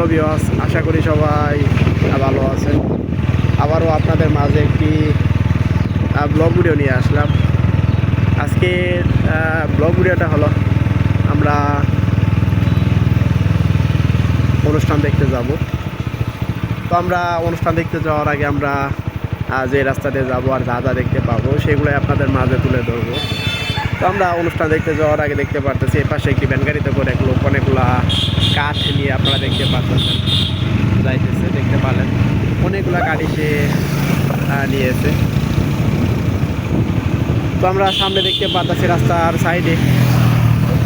Hello বিওয়াস আশা করি সবাই ভালো আছেন। আবারও আপনাদের মাঝে একটি ব্লগ ভিডিও নিয়ে আসলাম। আজকে ব্লগ ভিডিওটা হলো, আমরা অনুষ্ঠান দেখতে যাব। তো আমরা অনুষ্ঠান দেখতে যাওয়ার আগে আমরা যে রাস্তা দিয়ে যাব আর যা যা দেখতে পাবো, সেগুলোই আপনাদের মাঝে তুলে ধরবো। তো আমরা অনুষ্ঠান দেখতে যাওয়ার আগে দেখতে পারতেছি, এই পাশে একটি ভ্যান গাড়িতে করে এক লোক অনেকগুলা কাঠ নিয়ে আপনারা দেখতে পাচ্ছেন যাইতেছে, দেখতে পারলেন। অনেকগুলা গাড়ি সে নিয়েছে। তো আমরা সামনে দেখতে পাচ্ছি রাস্তার সাইডে।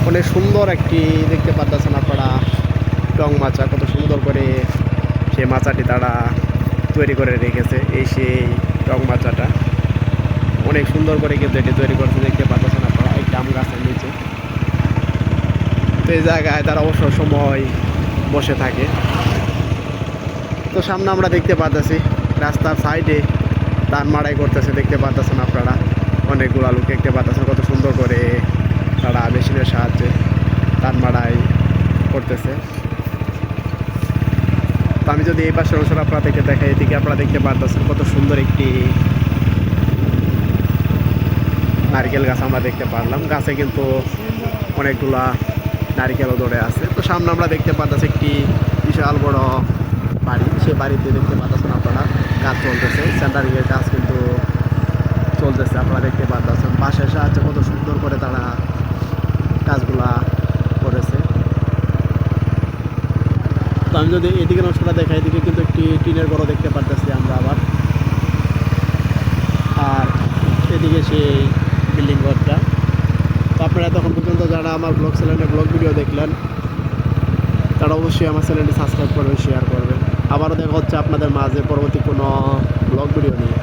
অনেক সুন্দর একটি দেখতে পাচ্ছেন আপনারা। টং মাচা, কত সুন্দর করে সে মাচাটি তারা তৈরি করে রেখেছে, এই সেই টং মাচাটা। অনেক সুন্দর করে কিন্তু এটি তৈরি করতে দেখতে পাচ্ছেন আপনারা এই আম গাছের নিচে তো এই জায়গায় তারা অবসর সময় বসে থাকে। তো সামনে আমরা দেখতে পাচ্ছি রাস্তার সাইডে ধান মাড়াই করতেছে, দেখতে পাচ্ছেন আপনারা। অনেকগুলো লোক দেখতে পাচ্ছেন কত সুন্দর করে তারা মেশিনের সাহায্যে ধান মাড়াই করতেছে। তো আমি যদি এই পাশে অনুসার আপনাদেরকে দেখাই, এদিকে আপনারা দেখতে পাচ্ছেন কত সুন্দর একটি নারকেল গাছ আমরা দেখতে পারলাম। গাছে কিন্তু অনেকগুলা নারকেলও ধরে আছে। তো সামনে আমরা দেখতে পাচ্ছি একটি বিশাল বড় বাড়ি। সে বাড়িতে দেখতে পাচ্ছেন আপনারা, কাজ চলতেছে। সেন্টারিংয়ের কাজ কিন্তু চলতেছে, আপনারা দেখতে পাচ্ছেন বাঁশের সাহায্যে কত সুন্দর করে তারা কাজগুলা করেছে। তো আমি যদি এদিকে নকশাটা দেখাই, এদিকে কিন্তু একটি টিনের ঘরও দেখতে পারতেছি আমরা আবার। আর এদিকে সেই বিল্ডিং ঘরটা। আপনারা এতক্ষণ পর্যন্ত যারা আমার ব্লগ চ্যানেলে ব্লগ ভিডিও দেখলেন, তারা অবশ্যই আমার চ্যানেলটি সাবস্ক্রাইব করবেন শেয়ার করবেন। আবারও দেখা হচ্ছে আপনাদের মাঝে পরবর্তী কোনো ব্লগ ভিডিও নিয়ে।